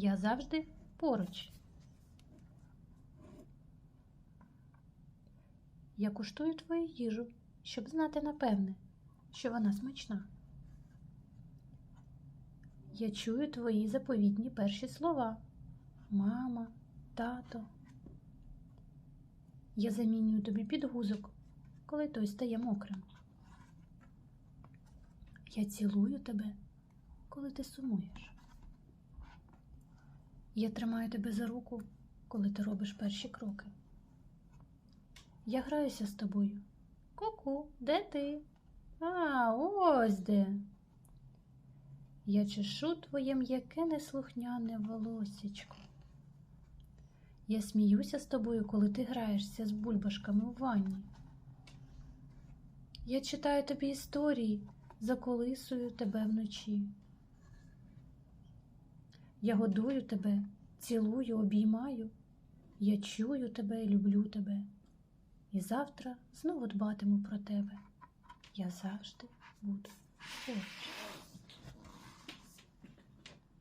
Я завжди поруч. Я куштую твою їжу, щоб знати напевне, що вона смачна. Я чую твої заповітні перші слова. Мама, тато. Я замінюю тобі підгузок, коли той стає мокрим. Я цілую тебе, коли ти сумуєш. Я тримаю тебе за руку, коли ти робиш перші кроки. Я граюся з тобою. Ку-ку, де ти? А, ось де. Я чешу твоє м'яке неслухняне волосечко. Я сміюся з тобою, коли ти граєшся з бульбашками у ванні. Я читаю тобі історії, заколисую тебе вночі. Я годую тебе, цілую, обіймаю. Я чую тебе і люблю тебе. І завтра знову дбатиму про тебе. Я завжди буду поруч.